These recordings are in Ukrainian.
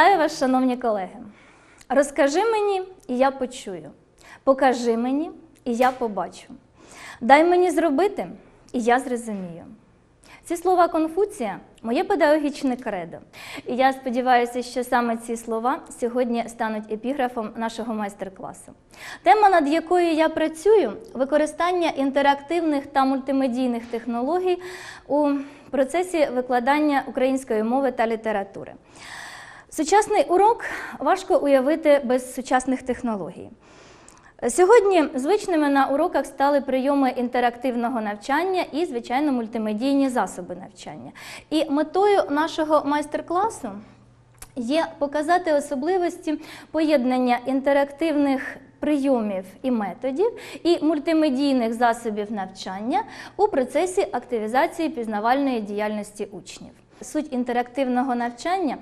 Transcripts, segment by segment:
Вітаю вас, шановні колеги. Розкажи мені, і я почую. Покажи мені, і я побачу. Дай мені зробити, і я зрозумію. Ці слова Конфуція моє педагогічне кредо. І я сподіваюся, що саме ці слова сьогодні стануть епіграфом нашого майстер-класу. Тема, над якою я працюю, використання інтерактивних та мультимедійних технологій у процесі викладання української мови та літератури. Сучасний урок важко уявити без сучасних технологій. Сьогодні звичними на уроках стали прийоми інтерактивного навчання і, звичайно, мультимедійні засоби навчання. І метою нашого майстер-класу є показати особливості поєднання інтерактивних прийомів і методів і мультимедійних засобів навчання у процесі активізації пізнавальної діяльності учнів. Суть інтерактивного навчання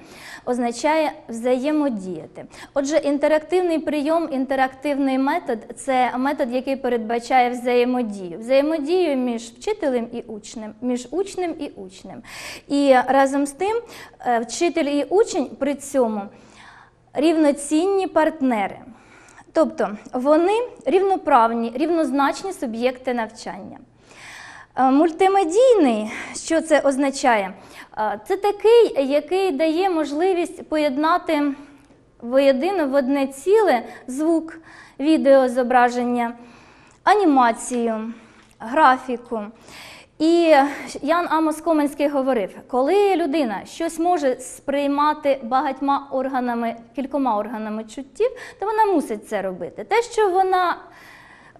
означає взаємодіяти. Отже, інтерактивний прийом, інтерактивний метод це метод, який передбачає взаємодію, взаємодію між вчителем і учнем, між учнем і учнем. І разом з тим, е, вчитель і учень при цьому рівноцінні партнери. Тобто вони рівноправні, рівнозначні суб'єкти навчання. Е, Мультимедійний, що це означає? Е, Це такий, який дає можливість поєднати воєдино в одне ціле звук, відеозображення, анімацію, графіку. І Ян Амос Коменський говорив, коли людина щось може сприймати багатьма органами, кількома органами чуттів, то вона мусить це робити. Те, що вона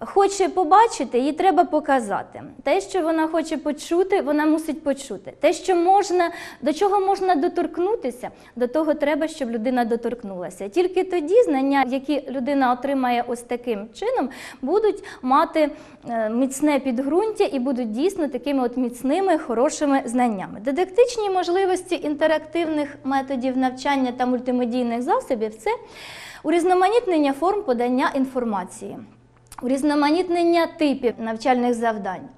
хоче побачити, їй треба показати. Те, що вона хоче почути, вона мусить почути. Те, що можна, до чого можна доторкнутися, до того треба, щоб людина доторкнулася. Тільки тоді знання, які людина отримає ось таким чином, будуть мати е, міцне підґрунтя і будуть дійсно такими от міцними, хорошими знаннями. Дидактичні можливості інтерактивних методів навчання та мультимедійних засобів це урізноманітнення форм подання інформації урізноманітнення типів навчальних завдань,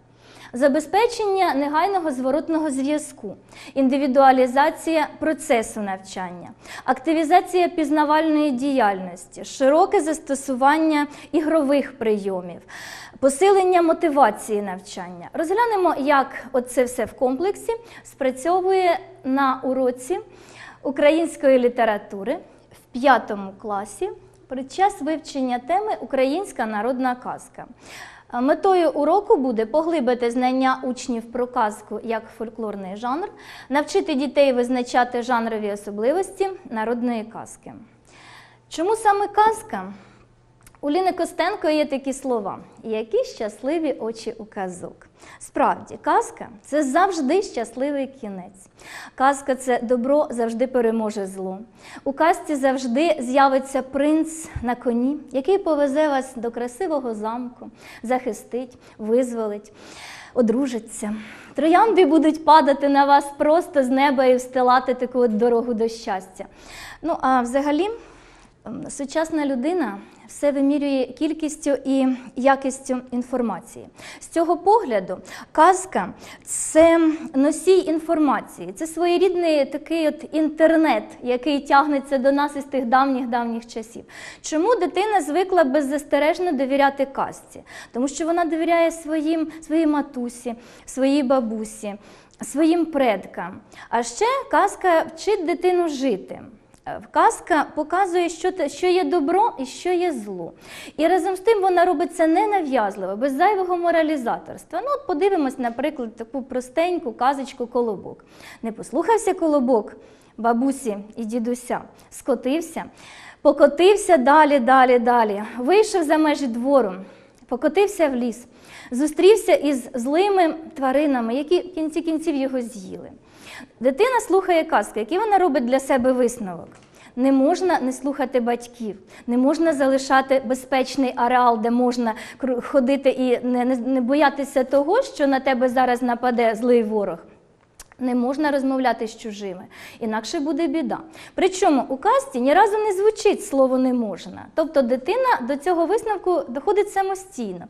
забезпечення негайного зворотного зв'язку, індивідуалізація процесу навчання, активізація пізнавальної діяльності, широке застосування ігрових прийомів, посилення мотивації навчання. Розглянемо, як це все в комплексі спрацьовує на уроці української літератури в п'ятому класі під час вивчення теми Українська народна казка. Метою уроку буде поглибити знання учнів про казку як фольклорний жанр, навчити дітей визначати жанрові особливості народної казки. Чому саме казка? У Ліни Костенко є такі слова, які щасливі очі у казок. Справді, казка це завжди щасливий кінець. Казка це добро завжди переможе зло. У казці завжди з'явиться принц на коні, який повезе вас до красивого замку, захистить, визволить, одружиться. Троянди будуть падати на вас просто з неба і встилати таку дорогу до щастя. Ну, а взагалі, сучасна людина все вимірює кількістю і якістю інформації. З цього погляду, казка це носій інформації, це своєрідний такий от інтернет, який тягнеться до нас із тих давніх-давніх часів. Чому дитина звикла беззастережно довіряти казці? Тому що вона довіряє своїм, своїй матусі, своїй бабусі, своїм предкам. А ще казка вчить дитину жити. Казка показує, що що є добро і що є зло. І разом з тим вона робить це ненав'язливо, без зайвого моралізаторства. Ну, от подивимось, наприклад, таку простеньку казочку колобок. Не послухався колобок бабусі і дідуся, скотився, покотився далі, далі, далі, вийшов за межі двору, покотився в ліс, зустрівся із злими тваринами, які в кінці кінців його з'їли. Дитина слухає казки, які вона робить для себе висновок. Не можна не слухати батьків, не можна залишати безпечний ареал, де можна ходити і не, боятися того, що на тебе зараз нападе злий ворог. Не можна розмовляти з чужими, інакше буде біда. Причому у касті ні разу не звучить слово не можна. Тобто дитина до цього висновку доходить самостійно.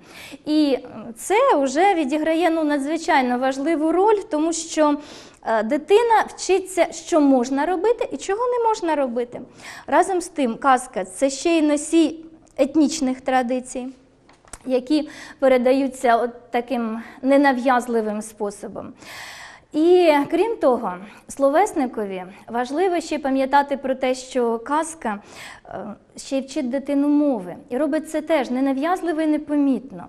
І це вже відіграє ну, надзвичайно важливу роль, тому що е, дитина вчиться, що можна робити і чого не можна робити. Разом з тим, казка це ще й носій етнічних традицій які передаються от таким ненав'язливим способом. І крім того, словесникові важливо ще пам'ятати про те, що казка е, ще вчить дитину мови. І робить це теж ненав'язливо і непомітно.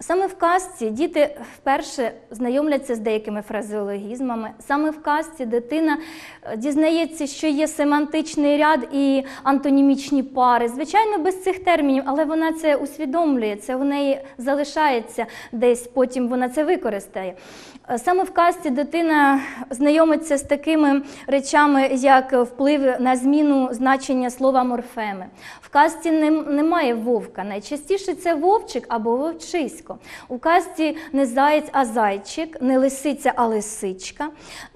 Саме в казці діти вперше знайомляться з деякими фразеологізмами. Саме в казці дитина е, дізнається, що є семантичний ряд і антонімічні пари. Звичайно, без цих термінів, але вона це усвідомлює, це у неї залишається десь, потім вона це використає. Е, Саме в казці дитина знайомиться з такими речами, як вплив на зміну значення слова морфеми. В казці немає вовка. Найчастіше це вовчик або вовчисько. У казці не заєць, а зайчик, не лисиця, а лисичка.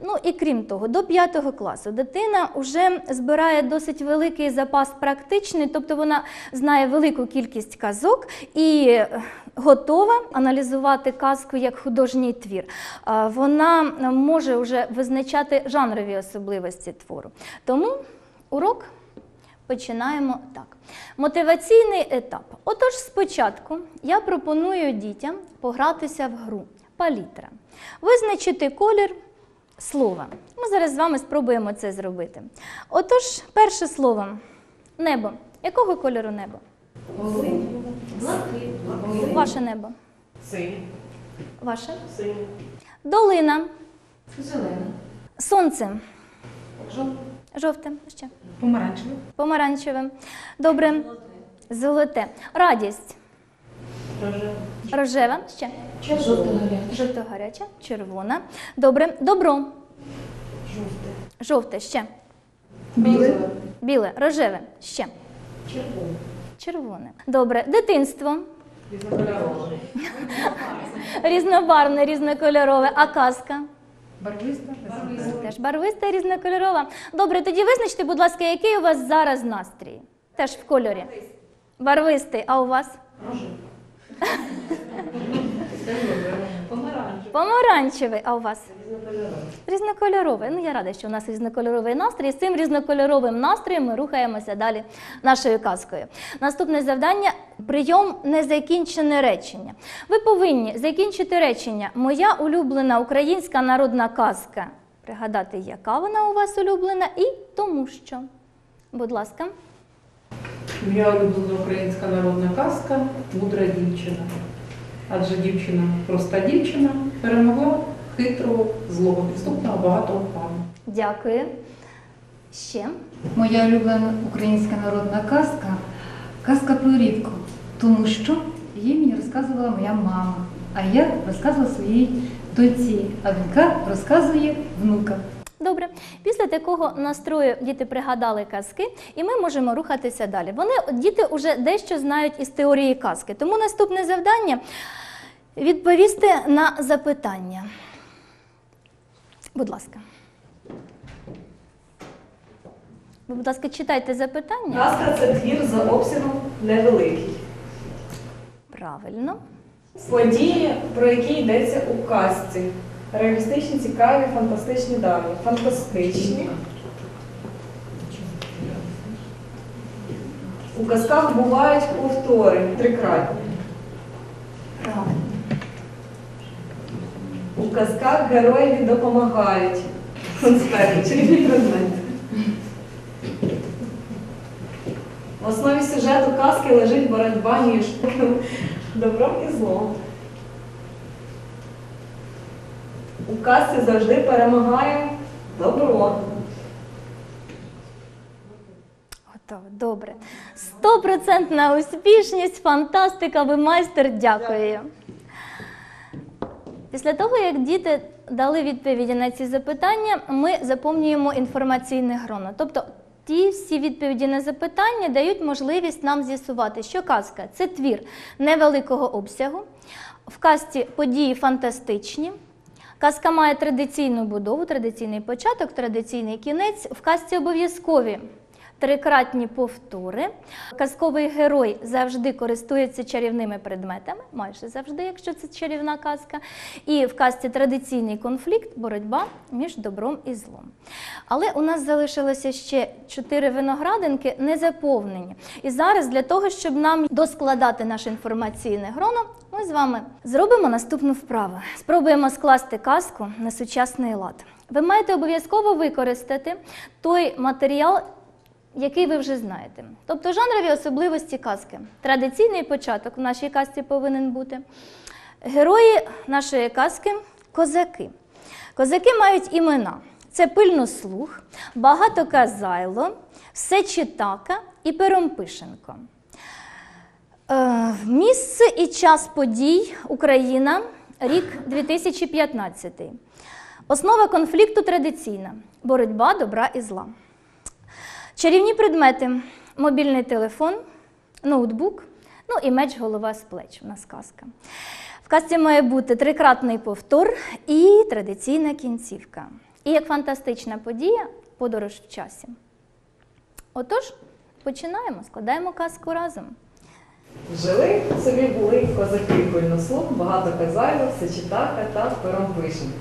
Ну і крім того, до 5 класу дитина вже збирає досить великий запас практичний, тобто вона знає велику кількість казок і е, готова аналізувати казку як художній твір. Вона може вже визначати жанрові особливості твору. Тому урок починаємо так. Мотиваційний етап. Отож, спочатку я пропоную дітям погратися в гру палітра, визначити колір слова. Ми зараз з вами спробуємо це зробити. Отож, перше слово небо. Якого кольору небо? Ваше небо. Синій. Ваше? Синій. Долина. Зелений. Сонце. Жовтий. Жовте. Ще. Помаранчевий. Помаранчеве. Добре. Золоте. Радість. Рожевий. Рожева. Ще. Жовто-гарячий. Жовто-гаряча. Червона. Добре. Добро. Жовтий. Жовте. Ще. Білий. Біле. Рожеве. Ще. Червоний. Червоне. Добре. Дитинство. Різнокольорове. Різнобарвне, різнокольорове. А казка? Барвиста. Теж барвиста різнокольорова. Добре, тоді визначте, будь ласка, який у вас зараз настрій? Теж в кольорі. Барвистий, а у вас? Помаранчевий. Помаранчевий, а у вас? Різнокольоровий. Ну, я рада, що у нас різнокольоровий настрій. З цим різнокольоровим настроєм ми рухаємося далі нашою казкою. Наступне завдання прийом незакінчене речення. Ви повинні закінчити речення Моя улюблена українська народна казка. Пригадати, яка вона у вас улюблена, і тому що. Будь ласка. Моя улюблена українська народна казка Мудра дівчина. Адже дівчина, проста дівчина, перемогла хитрого, злого, підступного, багатого пана. Дякую. Ще. Моя улюблена українська народна казка казка про рідку, тому що її мені розказувала моя мама, а я розказувала своїй доньці, а донька розказує внукам. Добре, після такого настрою діти пригадали казки, і ми можемо рухатися далі. Вони діти вже дещо знають із теорії казки. Тому наступне завдання відповісти на запитання. Будь ласка. Ви, будь ласка, читайте запитання. Казка це твір за обсягом невеликий. Правильно. Події, про які йдеться у казці. Реалістичні, цікаві, фантастичні дані. Фантастичні. У казках бувають повтори трикратні. У казках героєві допомагають. В основі сюжету казки лежить боротьба між добром і злом. У казці завжди перемагає добро. Добре. Стопроцентна успішність, фантастика, ви майстер, дякую. Після того, як діти дали відповіді на ці запитання, ми заповнюємо інформаційне гроно. Тобто ті всі відповіді на запитання дають можливість нам з'ясувати, що казка це твір невеликого обсягу, в казці події фантастичні, Казка має традиційну будову, традиційний початок, традиційний кінець. В казці обов'язкові трикратні повтори. Казковий герой завжди користується чарівними предметами, майже завжди, якщо це чарівна казка. І в казці традиційний конфлікт, боротьба між добром і злом. Але у нас залишилося ще чотири виноградинки не заповнені. І зараз для того, щоб нам доскладати наше інформаційне гроно, ми з вами зробимо наступну вправу. Спробуємо скласти казку на сучасний лад. Ви маєте обов'язково використати той матеріал, який ви вже знаєте. Тобто жанрові особливості казки. Традиційний початок в нашій казці повинен бути. Герої нашої казки козаки. Козаки мають імена: це пильнослух, багатоказайло, Сечітака і Перомпишенко. Е, Місце і час подій Україна, рік 2015. Основа конфлікту традиційна боротьба добра і зла. Чарівні предмети: мобільний телефон, ноутбук, ну і меч голова з плеч. У нас казка. В казці має бути трикратний повтор і традиційна кінцівка. І як фантастична подія подорож в часі. Отож, починаємо, складаємо казку разом. Жили собі були козаки пильнослух, багато казайло, сечітака та перомпишенка.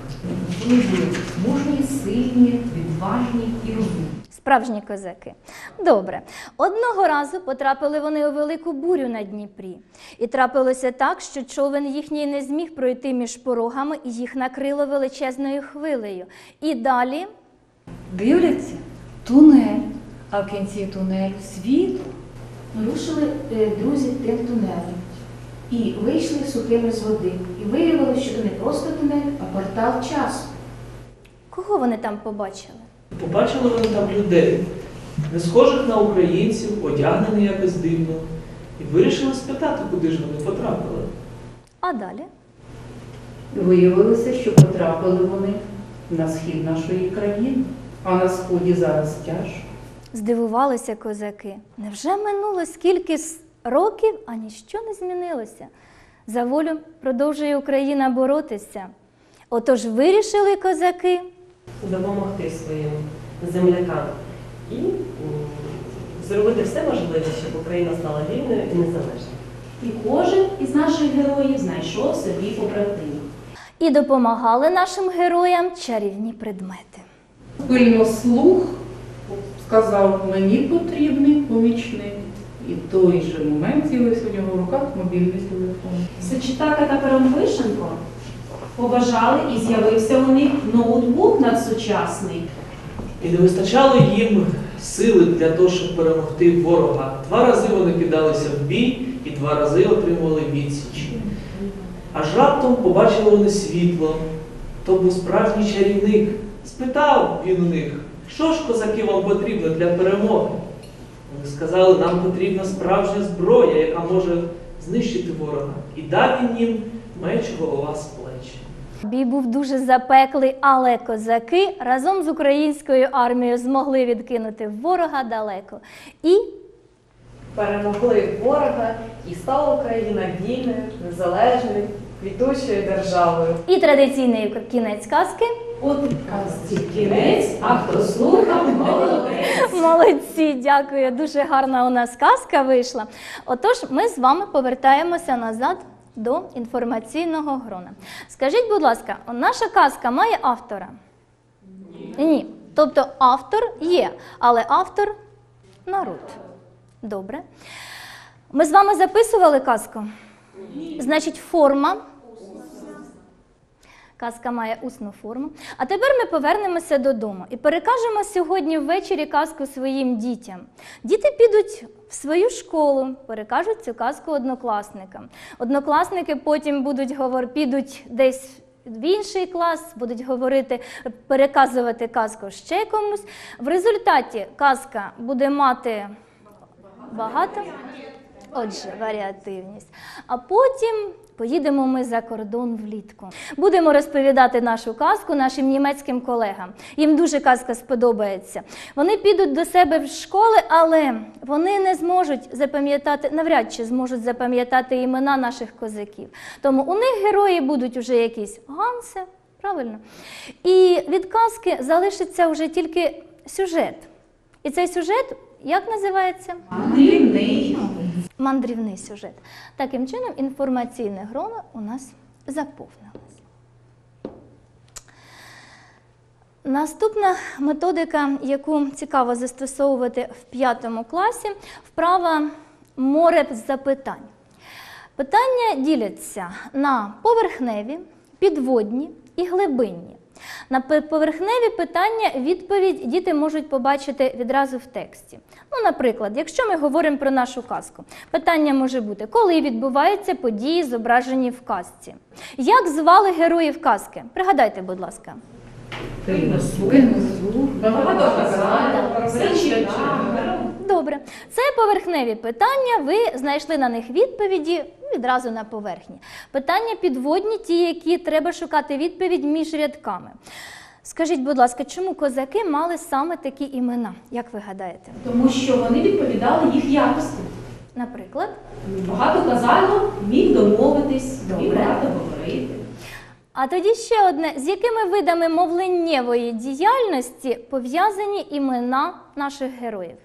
Вони були мужні, сильні, відважні і розумні. Справжні козаки. Добре. Одного разу потрапили вони у велику бурю на Дніпрі. І трапилося так, що човен їхній не зміг пройти між порогами і їх накрило величезною хвилею. І далі Дивляться тунель, а в кінці тунелю світло. Рушили е, друзі тим тунелем і вийшли сухими з води. І виявилося, що це не просто тунель, а портал часу. кого вони там побачили? Побачили вони там людей, не схожих на українців, одягнених якось дивно, і вирішили спитати, куди ж вони потрапили. А далі? Виявилося, що потрапили вони на схід нашої країни, а на сході зараз тяжко. Здивувалися козаки. Невже минуло скільки с- років, а ніщо не змінилося? За волю продовжує Україна боротися. Отож вирішили козаки допомогти своїм землякам і зробити все можливе, щоб Україна стала вільною і незалежною. І кожен із наших героїв знайшов собі побратима. і допомагали нашим героям чарівні предмети. Пильнослух сказав, мені потрібний помічник. І в той же момент з'явився у нього в руках мобільний телефон. Сечітака та Перемпишенко побажали і з'явився у них ноутбук надсучасний. І не вистачало їм сили для того, щоб перемогти ворога. Два рази вони кидалися в бій і два рази отримували відсіч. Аж раптом побачили вони світло. То був справжній чарівник. Спитав він у них, що ж козаки вам потрібно для перемоги? Вони сказали, нам потрібна справжня зброя, яка може знищити ворога. І дав він їм меч голова з плеч. Бій був дуже запеклий, але козаки разом з українською армією змогли відкинути ворога далеко. І Перемогли ворога і стала Україна вільною, незалежною, квітучою державою. І традиційний кінець казки. От казці кінець, а хто слухав, молодець. Молодці, дякую. Дуже гарна у нас казка вийшла. Отож, ми з вами повертаємося назад до інформаційного грона. Скажіть, будь ласка, наша казка має автора? Ні. Ні. Тобто автор є, але автор народ. Добре. Ми з вами записували казку? Ні. Значить, форма Казка має усну форму. А тепер ми повернемося додому і перекажемо сьогодні ввечері казку своїм дітям. Діти підуть в свою школу, перекажуть цю казку однокласникам. Однокласники потім будуть говор... підуть десь. В інший клас будуть говорити, переказувати казку ще комусь. В результаті казка буде мати багато. Отже, варіативність. А потім поїдемо ми за кордон влітку. Будемо розповідати нашу казку нашим німецьким колегам. Їм дуже казка сподобається. Вони підуть до себе в школи, але вони не зможуть запам'ятати, навряд чи зможуть запам'ятати імена наших козаків. Тому у них герої будуть уже якісь Гансе, Правильно? І від казки залишиться вже тільки сюжет. І цей сюжет як називається? Мандрівний. Мандрівний сюжет. Таким чином, інформаційне гроно у нас заповнилось. Наступна методика, яку цікаво застосовувати в п'ятому класі, вправа море запитань. Питання діляться на поверхневі, підводні і глибинні. На поверхневі питання відповідь діти можуть побачити відразу в тексті. Ну, наприклад, якщо ми говоримо про нашу казку, питання може бути, коли відбуваються події, зображені в казці. Як звали героїв казки? Пригадайте, будь ласка. Добре, це поверхневі питання. Ви знайшли на них відповіді відразу на поверхні. Питання підводні, ті, які треба шукати відповідь між рядками. Скажіть, будь ласка, чому козаки мали саме такі імена? Як ви гадаєте? Тому що вони відповідали їх якості. Наприклад, Багато казало, міг домовитись, міг багато говорити. а тоді ще одне: з якими видами мовленнєвої діяльності пов'язані імена наших героїв?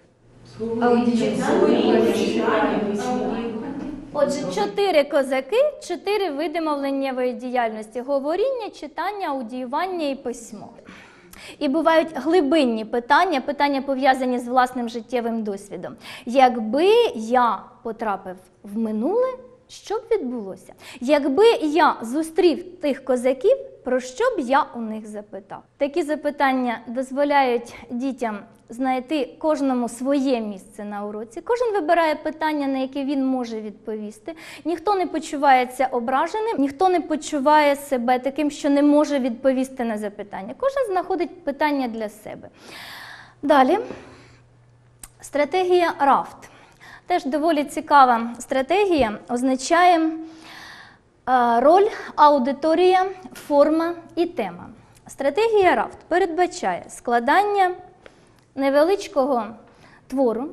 Отже, чотири козаки, чотири види мовленнєвої діяльності: говоріння, читання, аудіювання і письмо. І бувають глибинні питання, питання пов'язані з власним життєвим досвідом. Якби я потрапив в минуле, що б відбулося? Якби я зустрів тих козаків, про що б я у них запитав? Такі запитання дозволяють дітям знайти кожному своє місце на уроці. Кожен вибирає питання, на яке він може відповісти. Ніхто не почувається ображеним, ніхто не почуває себе таким, що не може відповісти на запитання. Кожен знаходить питання для себе. Далі. Стратегія рафт. Теж доволі цікава стратегія, означає роль, аудиторія, форма і тема. Стратегія рафт передбачає складання невеличкого твору,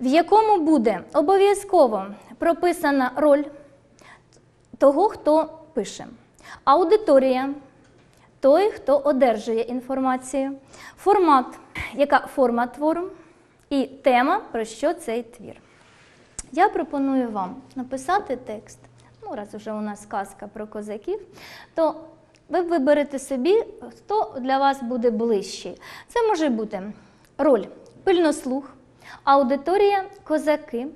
в якому буде обов'язково прописана роль того, хто пише. Аудиторія той, хто одержує інформацію, формат, яка форма твору, і тема, про що цей твір. Я пропоную вам написати текст. Ну, раз вже у нас казка про козаків, то ви виберете собі, хто для вас буде ближчий. Це може бути роль пильнослух, аудиторія козаки.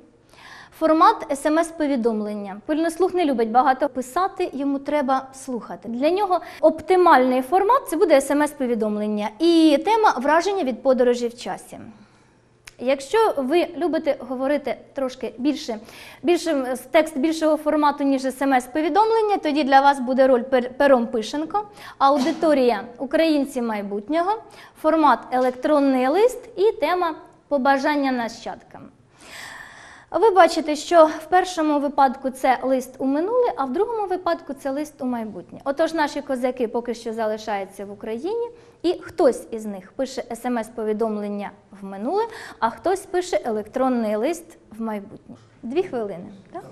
Формат смс-повідомлення. Пильнослух не любить багато писати, йому треба слухати. Для нього оптимальний формат це буде смс-повідомлення. І тема враження від подорожі в часі. Якщо ви любите говорити трошки більше, більше текст більшого формату, ніж смс-повідомлення, тоді для вас буде роль пер- пером пишенко, аудиторія українці майбутнього, формат електронний лист і тема побажання нащадкам. Ви бачите, що в першому випадку це лист у минуле, а в другому випадку це лист у майбутнє. Отож, наші козаки поки що залишаються в Україні, і хтось із них пише смс-повідомлення в минуле, а хтось пише електронний лист в майбутнє. Дві хвилини. Так?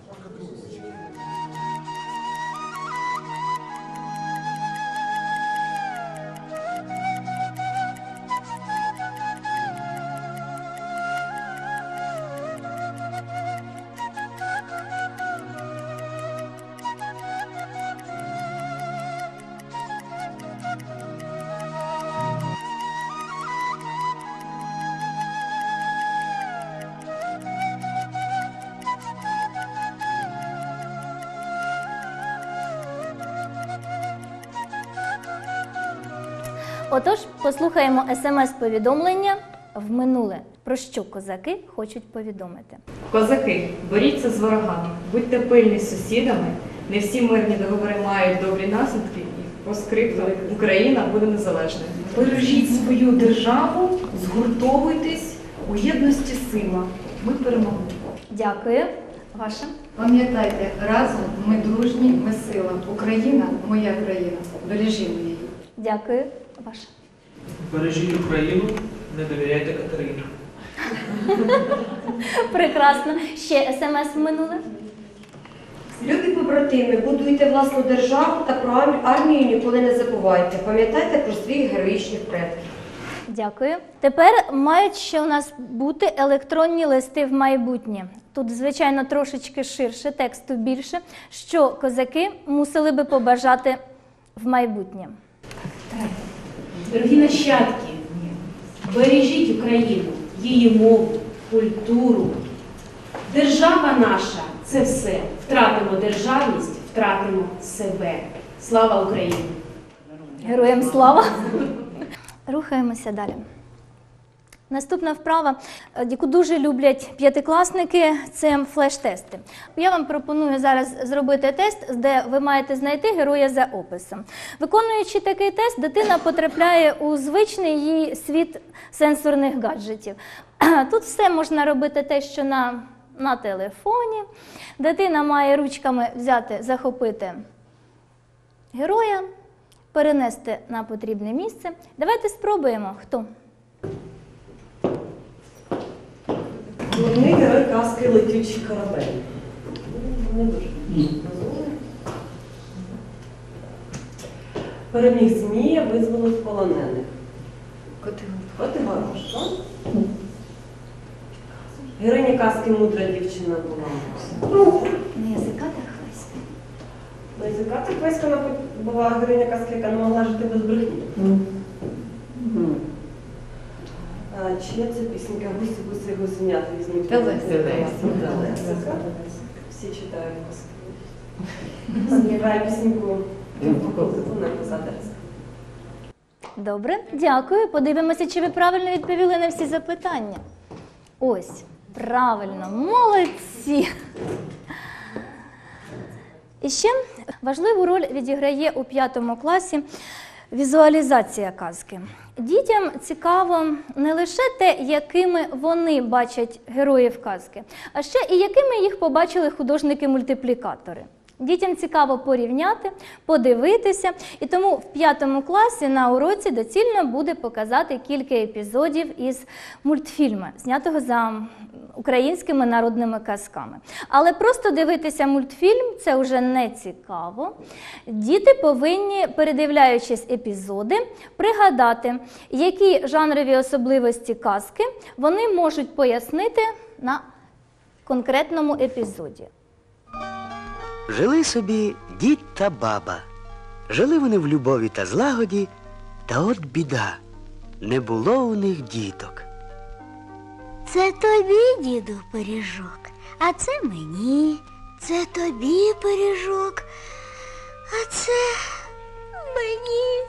Послухаємо смс-повідомлення в минуле. Про що козаки хочуть повідомити? Козаки, боріться з ворогами, будьте пильні з сусідами. Не всі мирні договори мають добрі наслідки. І по скрипту Україна буде незалежною. Бережіть свою державу, згуртовуйтесь у єдності сила. Ми перемогли. Дякую. Ваша. Пам'ятайте, разом ми дружні, ми сила. Україна моя країна. Бережімо її. Дякую. Ваша. Бережіть Україну, не довіряйте Катерині. Прекрасно. Ще смс в минуле. Люди побратими, будуйте власну державу та про армію ніколи не забувайте. Пам'ятайте про своїх героїчних предків. Дякую. Тепер мають ще у нас бути електронні листи в майбутнє. Тут, звичайно, трошечки ширше, тексту більше, що козаки мусили би побажати в майбутнє. Дорогі нащадки, бережіть Україну, її мову, культуру. Держава наша це все. Втратимо державність, втратимо себе. Слава Україні! Героям слава! Рухаємося далі. Наступна вправа, е, яку дуже люблять п'ятикласники, це флеш-тести. Я вам пропоную зараз зробити тест, де ви маєте знайти героя за описом. Виконуючи такий тест, дитина потрапляє у звичний їй світ сенсорних гаджетів. Тут все можна робити те, що на, на телефоні. Дитина має ручками взяти, захопити героя, перенести на потрібне місце. Давайте спробуємо. Хто? Головний герой казки летючий корабель. Не дуже розумний. Переміг змія, визволив полонених. Котигоруш, так? Героїня казки мудра дівчина була. Не язика та хвеська. Ну, язика так весь була героїня казки, яка не могла жити без брехні. А, чия це пісенька? Гусі, гусі, гусенята візьміть. Телесика. Телесика. Всі читають казки. Співає пісеньку. Добре, дякую. Подивимося, чи ви правильно відповіли на всі запитання. Ось, правильно, молодці. І ще важливу роль відіграє у п'ятому класі візуалізація казки. Дітям цікаво не лише те, якими вони бачать героїв казки, а ще і якими їх побачили художники-мультиплікатори. Дітям цікаво порівняти, подивитися, і тому в п'ятому класі на уроці доцільно буде показати кілька епізодів із мультфільму, знятого за українськими народними казками. Але просто дивитися мультфільм це вже не цікаво. Діти повинні, передивляючись епізоди, пригадати, які жанрові особливості казки вони можуть пояснити на конкретному епізоді. Жили собі дід та баба. Жили вони в любові та злагоді, та от біда. Не було у них діток. Це тобі, діду, пиріжок, а це мені. Це тобі пиріжок, а це мені.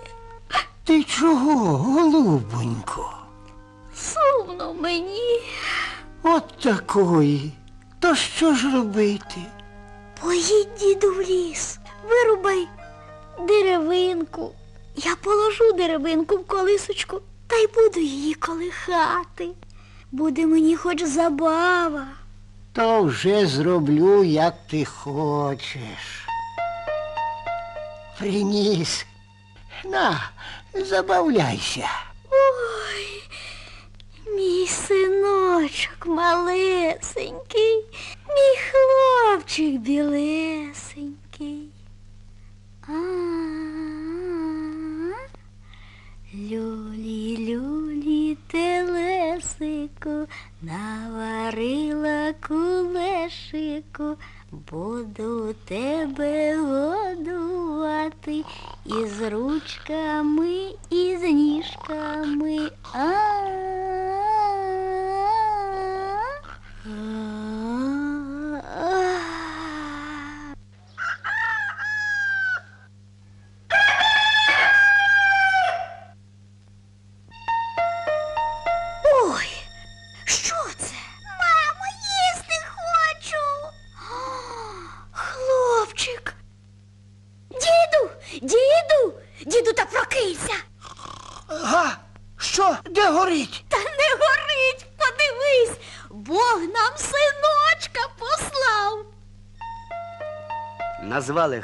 Ти чого, голубонько? Сумно мені. От такої. То що ж робити? Поїдь, діду, в ліс, вирубай деревинку. Я положу деревинку в колисочку та й буду її колихати. Буде мені хоч забава. То вже зроблю, як ти хочеш. Приніс. На, забавляйся. Ой, мій синочок малесенький, мій хлопчик білесенький. А, Люлі, люлі, телесику, наварила кулешику, буду тебе годувати із ручками, і з ніжками.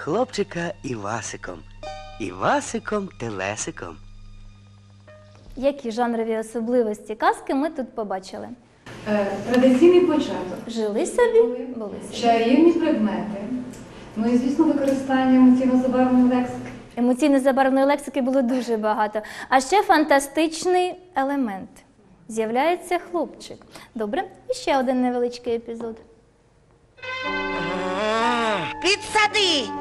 Хлопчика Івасиком. Івасиком Телесиком. Які жанрові особливості казки ми тут побачили? Е, Традиційний початок. Жили собі, були собі. Чарівні предмети. Ну і звісно, використання емоційно забарвленої лексики. Емоційно забарвленої лексики було дуже багато. А ще фантастичний елемент. З'являється хлопчик. Добре, і ще один невеличкий епізод. Підсади!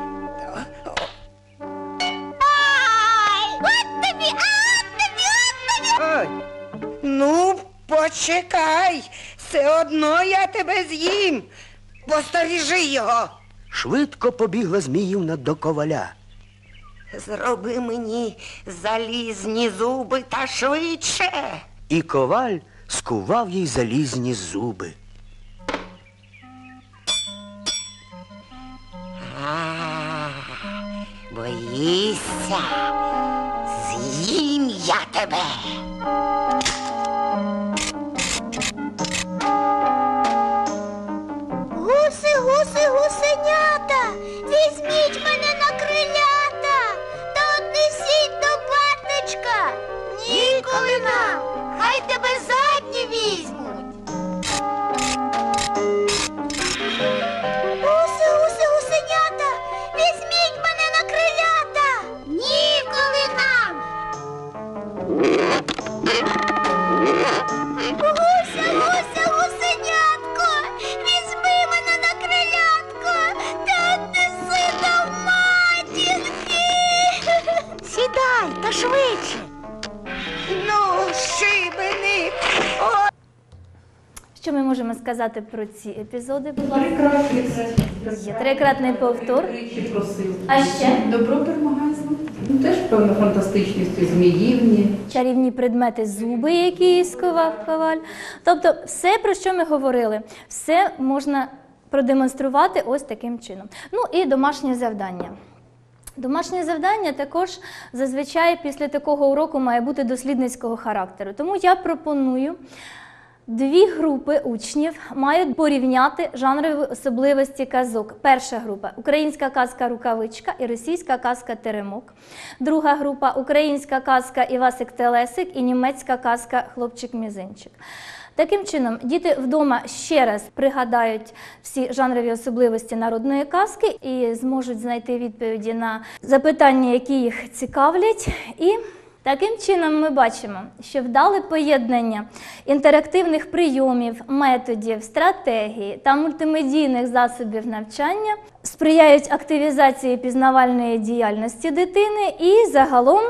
Ой. Ну, почекай. Все одно я тебе з'їм. Посторіжи його. Швидко побігла Зміївна до коваля. Зроби мені залізні зуби та швидше. І коваль скував їй залізні зуби. А, боїшся? З'їм я тебе. Можемо сказати про ці епізоди? Будь ласка? Трикратний трикратний повтор. А ще? Добро перемагає зло. Ну, теж певна фантастичність зміївні. чарівні предмети, зуби, які сковав коваль. Тобто, все, про що ми говорили, все можна продемонструвати ось таким чином. Ну і домашнє завдання. Домашнє завдання також зазвичай після такого уроку має бути дослідницького характеру. Тому я пропоную. Дві групи учнів мають порівняти жанрові особливості казок. Перша група українська казка Рукавичка і російська казка Теремок. Друга група українська казка Івасик Телесик і німецька казка Хлопчик Мізинчик. Таким чином, діти вдома ще раз пригадають всі жанрові особливості народної казки і зможуть знайти відповіді на запитання, які їх цікавлять. І Таким чином, ми бачимо, що вдале поєднання інтерактивних прийомів, методів, стратегії та мультимедійних засобів навчання сприяють активізації пізнавальної діяльності дитини і загалом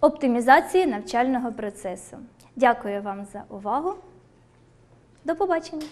оптимізації навчального процесу. Дякую вам за увагу. До побачення!